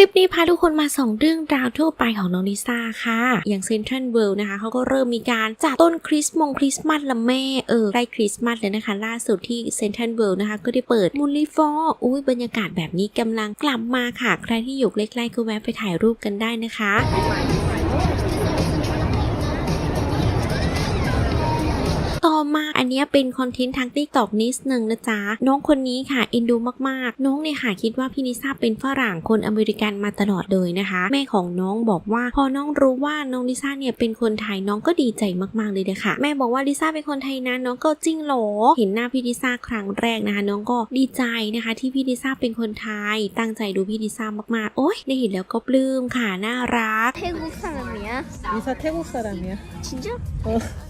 ลิปนี้พาทุกคนมาส่งเรื่องราวทั่วไปของน้องลิซ่าค่ะ อย่างเซนทรัลเวิลด์นะคะเขาก็เริ่มมีการจัดต้นคริสต์มงคริสต์มาสละแม่เออใกล้คริสต์มาสเลยนะคะ ล่าสุดที่เซนทรัลเวิลด์นะคะ ก็ได้เปิดมูลลิฟอร์อุ้ยบรรยากาศแบบนี้กำลังกลับมาค่ะ ใครที่อยู่ใกล้ๆก็แวะไปถ่ายรูปกันได้นะคะ อบมาก อันนี้เป็นคอนเทนต์ทางติ๊กต็อกนิดนึงนะจ๊ะ น้องคนนี้ค่ะอินดูมากๆ น้องเนี่ยค่ะคิดว่าพี่นิซ่าเป็นฝรั่งคนอเมริกันมาตลอดเลยนะคะ แม่ของน้องบอกว่าพอน้องรู้ว่าน้องลิซ่าเนี่ยเป็นคนไทยน้องก็ดีใจมากๆเลยเลยค่ะ แม่บอกว่าลิซ่าเป็นคนไทยนะน้องก็จริงหรอเห็นหน้าพี่ลิซ่าครั้งแรกนะคะ น้องก็ดีใจนะคะ ที่พี่ลิซ่าเป็นคนไทย ตั้งใจดูพี่ลิซ่ามากๆ โอ๊ยได้เห็นแล้วก็ปลื้มค่ะน่ารักเทกุกสารเมียลิซ่าเทกุกสารเมียจริงจ้ะ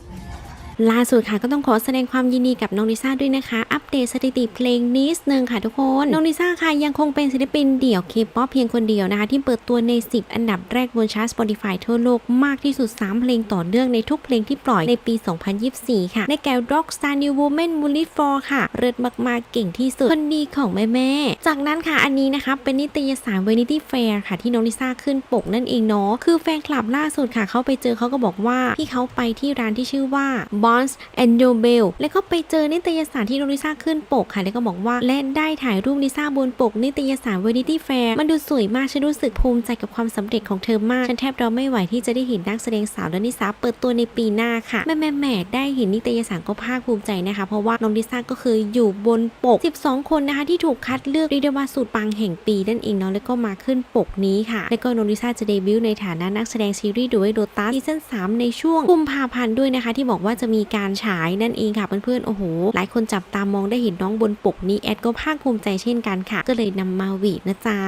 ล่าสุดค่ะก็ต้องขอแสดงความยินดีกับน้องลิซ่าด้วยนะคะ อัปเดตสถิติเพลงนิดนึงค่ะทุกคน น้องลิซ่าค่ะยังคงเป็นศิลปินเดี่ยวเคป๊อปเพียงคนเดียวนะคะ ที่เปิดตัวใน 10 อันดับแรกบนชาร์ต Spotify ทั่วโลกมากที่สุด 3 เพลงต่อเนื่องในทุกเพลงที่ปล่อยในปี 2024 ค่ะ ในแก่ Rockstar New Woman m u l i f o r ค่ะเริดมากๆ เก่งที่สุด คนดีของแม่แม่จากนั้นค่ะอันนี้นะคะเป็นนิตยสาร Vanity Fair ค่ะที่น้องลิซ่าขึ้นปกนั่นเองเนาะคือแฟนคลับล่าสุดค่ะเขาไปเจอเขาก็บอกว่าที่เขาไปที่ร้านที่ชื่อว่า Bonds and Nobel แล้วก็ไปเจอนิตยสารที่น้องลิซ่าขึ้นปกค่ะ แล้วก็บอกว่าและได้ถ่ายรูปลิซ่าบนปก นิตยสาร Vanity Fair มันดูสวยมาก ฉันรู้สึกภูมิใจกับความสำเร็จของเธอมาก ฉันแทบรอไม่ไหวที่จะได้เห็นนักแสดงสาวและนิสาเปิดตัวในปีหน้าค่ะแม่แม่แม่ได้เห็นนิตยสารก็ภาคภูมิใจนะคะ เพราะว่าน้องลิซ่าก็คืออยู่บนปก 12 คนนะคะที่ถูกคัดเลือกเรียกได้ว่าสูตรปังแห่งปีนั่นเองเนาะแล้วก็มาขึ้นปกนี้ค่ะ แล้วก็น้องลิซ่าจะเดบิวต์ในฐานะนักแสดงซีรีส์ด้วยโดตาซีซั่น3ในช่วงกุมภาพันธ์ด้วยนะคะ ที่บอกว่าจะมีการฉายนั่นเองค่ะเพื่อนๆโอ้โห หลายคนจับตามองได้เห็นน้องบนปกนี้แอดก็ภาคภูมิใจเช่นกันค่ะ ก็เลยนำมาหวีดนะจ๊ะ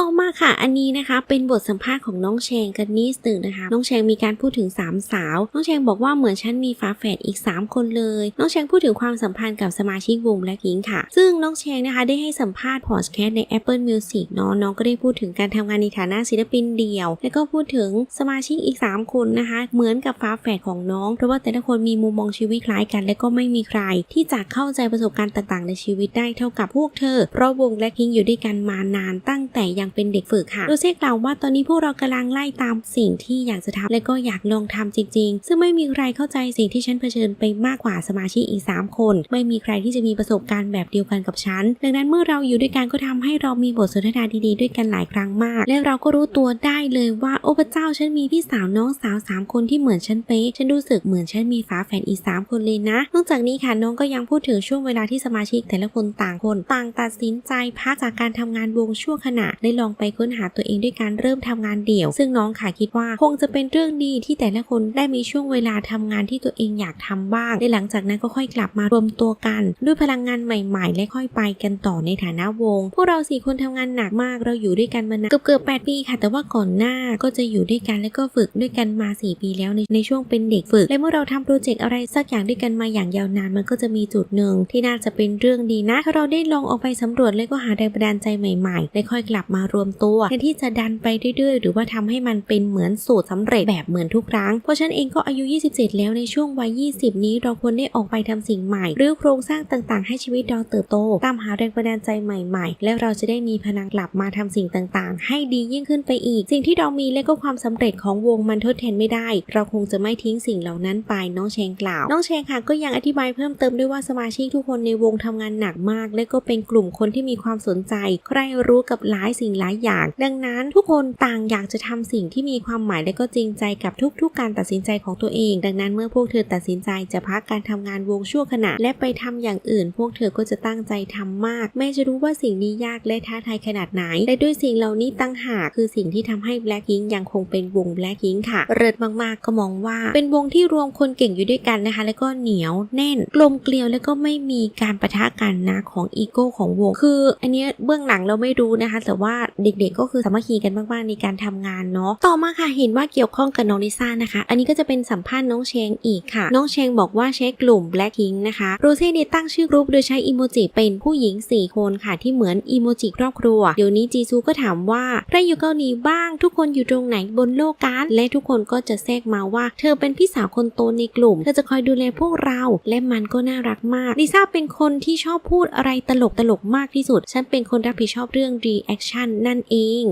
ต่อมาค่ะ อันนี้นะคะ เป็นบทสัมภาษณ์ของน้องแชงกันนิดหนึ่งนะคะ น้องแชงมีการพูดถึง 3 สาว น้องแชงบอกว่าเหมือนฉันมีฝาแฝดอีก 3 คนเลย น้องแชงพูดถึงความสัมพันธ์กับสมาชิกวง Blackpink ค่ะ ซึ่งน้องแชงนะคะได้ให้สัมภาษณ์พอดแคสต์ใน Apple Music เนาะน้องก็ได้พูดถึงการทำงานในฐานะศิลปินเดี่ยว แล้วก็พูดถึงสมาชิกอีก 3 คนนะคะ เหมือนกับฝาแฝดของน้อง เพราะว่าแต่ละคนมีมุมมองชีวิตคล้ายกัน และก็ไม่มีใคร ที่จะเข้าใจประสบการณ์ต่างๆ ในชีวิตได้เท่ากับพวกเธอ เพราะวง Blackpink อยู่ด้วยกันมานานตั้งแต่ยังเป็นเด็กฝึกค่ะโดยเซกล่าวว่าตอนนี้พวกเรากำลังไล่ตามสิ่งที่อยากจะทำและก็อยากลองทำจริง ๆ ซึ่งไม่มีใครเข้าใจสิ่งที่ฉันเผชิญไปมากกว่าสมาชิกอีก 3 คน ไม่มีใครที่จะมีประสบการณ์แบบเดียวกันกับฉัน ดังนั้นเมื่อเราอยู่ด้วยกันก็ทำให้เรามีบทสนทนาดีๆ ด้วยกันหลายครั้งมาก และเราก็รู้ตัวได้เลยว่าโอ้พระเจ้าฉันมีพี่สาวน้องสาวสามคนที่เหมือนฉันเป๊ะฉันรู้สึกเหมือนฉันมีฝาแฝดอีกสามคนเลยนะ นอกจากนี้ค่ะน้องก็ยังพูดถึงช่วงเวลาที่สมาชิกแต่ละคนต่างคน ต่างตัดสินใจพักจากการทำงานวงชั่วขณะได้ลองไปค้นหาตัวเองด้วยการเริ่มทำงานเดี่ยว ซึ่งน้องค่ะคิดว่าคงจะเป็นเรื่องดีที่แต่ละคนได้มีช่วงเวลาทำงานที่ตัวเองอยากทำบ้างและหลังจากนั้นก็ค่อยกลับมารวมตัวกัน ด้วยพลังงานใหม่ๆ และค่อยไปกันต่อในฐานะวง พวกเราสี่คนทำงานหนักมากเราอยู่ด้วยกันมานานเกือบเกือบแปดปีค่ะ แต่ว่าก่อนหน้าก็จะอยู่ด้วยกันและก็ฝึกด้วยกันมา 4 ปีแล้วในในช่วงเป็นเด็กฝึก และเมื่อเราทำโปรเจกต์อะไรสักอย่างด้วยกันมาอย่างยาวนานมันก็จะมีจุดหนึ่งที่น่าจะเป็นเรื่องดีนะถ้าเราได้ลองออกไปสำรวจและก็หาแรงบันดาลใจใหม่ๆและค่อยกลับมารวมตัวแทนที่จะดันไปเรื่อยๆ หรือว่าทำให้มันเป็นเหมือนสูตรสำเร็จแบบเหมือนทุกครั้ง เพราะฉันเองก็อายุ 27 แล้วในช่วงวัย 20 นี้เราควรได้ออกไปทำสิ่งใหม่ หรือโครงสร้างต่างๆ ให้ชีวิตเราเติบโต ตามหาแรงบันดาลใจใหม่ๆ และเราจะได้มีพลังกลับมาทำสิ่งต่างๆ ให้ดียิ่งขึ้นไปอีก สิ่งที่เรามีและก็ความสำเร็จของวงมันทดแทนไม่ได้ เราคงจะไม่ทิ้งสิ่งเหล่านั้นไปน้องแชงกล่าว น้องแชงค่ะก็ยังอธิบายเพิ่มเติมด้วยว่าสมาชิกทุกคนในวงทำงานหนักมาก และก็เป็นกลุ่มคนที่มีความสนใจ ใครรู้กับหลายสิ่งหลายอย่าง ดังนั้นทุกคนต่างอยากจะทำสิ่งที่มีความหมายและก็จริงใจกับทุกๆ การตัดสินใจของตัวเอง ดังนั้นเมื่อพวกเธอตัดสินใจจะพักการทำงานวงชั่วขณะ และไปทำอย่างอื่น พวกเธอก็จะตั้งใจทำมาก แม้จะรู้ว่าสิ่งนี้ยากและท้าทายขนาดไหนและด้วยสิ่งเหล่านี้ตั้งหากคือสิ่งที่ทำให้ Blackpink ยังคงเป็นวง Blackpink ค่ะ เริดมากๆก็มองว่า เป็นวงที่รวมคนเก่งอยู่ด้วยกันนะคะ แล้วก็เหนียวแน่นกลมเกลียวแล้วก็ไม่มีการประทะกันนะของอีโก้ของวง คือ อันนี้เบื้องหลังเราไม่รู้นะคะ แต่ว่าเด็กๆ ก็คือสามัคคีกันมากๆในการทำงานเนาะต่อมาค่ะเห็นว่าเกี่ยวข้องกับน้องลิซ่านะคะ อันนี้ก็จะเป็นสัมภาษณ์น้องเชงอีกค่ะ น้องเชงบอกว่าใช้กลุ่ม Blackpink นะคะโรเซ่เนี่ยตั้งชื่อกรุ๊ปโดยใช้อีโมจิเป็นผู้หญิง 4 คนค่ะ ที่เหมือนอีโมจิครอบครัว เดี๋ยวนี้จีซูก็ถามว่าใครอยู่เกาหลีบ้าง ทุกคนอยู่ตรงไหนบนโลกการและทุกคนก็จะแทรกมาว่า เธอเป็นพี่สาวคนโตในกลุ่ม เธอจะคอยดูแลพวกเรา และมันก็น่ารักมากลิซ่าเป็นคนที่ชอบพูดอะไรตลกตลกๆมากที่สุด ฉันเป็นคนรับผิดชอบเรื่อง reaction านนั่นเอง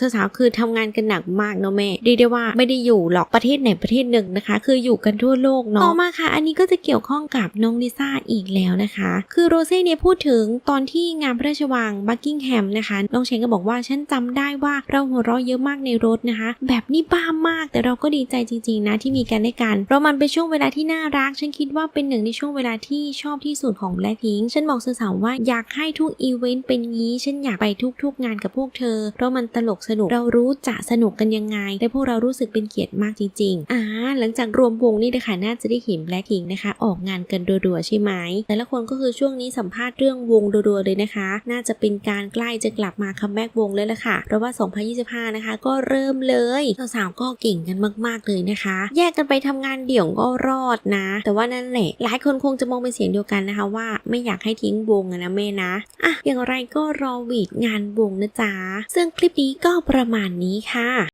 สาวๆคือทำงานกันหนักมากเนาะแม่เรียกได้ว่าไม่ได้อยู่หรอกประเทศไหนประเทศหนึ่งนะคะ คืออยู่กันทั่วโลกเนาะต่อมาค่ะ อันนี้ก็จะเกี่ยวข้องกับน้องลิซ่าอีกแล้วนะคะ คือโรเซ่เนี่ยพูดถึงตอนที่งานพระราชวังบักกิงแฮมนะคะน้องเชนก็บอกว่าฉันจำได้ว่าเราหัวเราะเยอะมากในรถนะคะ แบบนี้บ้ามากแต่เราก็ดีใจจริงๆนะที่มีกันและกันเพราะมันเป็นช่วงเวลาที่น่ารัก ฉันคิดว่าเป็นหนึ่งในช่วงเวลาที่ชอบที่สุดของ Blackpink ฉันบอกสาวๆว่าอยากให้ทุกอีเวนต์เป็นงี้ฉันอยากไปทุกๆงานกับพวกเธอ เพราะมันตลกสนุกเรารู้จะสนุกกันยังไงและพวกเรารู้สึกเป็นเกียรติมากจริงๆอ่าหลังจากรวมวงนี่นะคะน่าจะได้เห็น Blackpink นะคะ ออกงานกันรัวๆใช่ไหมแต่ละคนก็คือช่วงนี้สัมภาษณ์เรื่องวงรัวๆเลยนะคะ น่าจะเป็นการใกล้จะกลับมาคัมแบ็กวงแล้วล่ะค่ะ เพราะว่า 2025 นะคะ ก็เริ่มเลยสาวๆก็เก่งกันมากๆเลยนะคะ แยกกันไปทำงานเดี่ยวก็รอดนะ แต่ว่านั่นแหละ หลายคนคงจะมองเป็นเสียงเดียวกันนะคะ ว่าไม่อยากให้ทิ้งวงนะแม่นะอะอย่างไรก็รอวีดงานววงนะจ๊ะ ซึ่งคลิปนี้ก็ประมาณนี้ค่ะ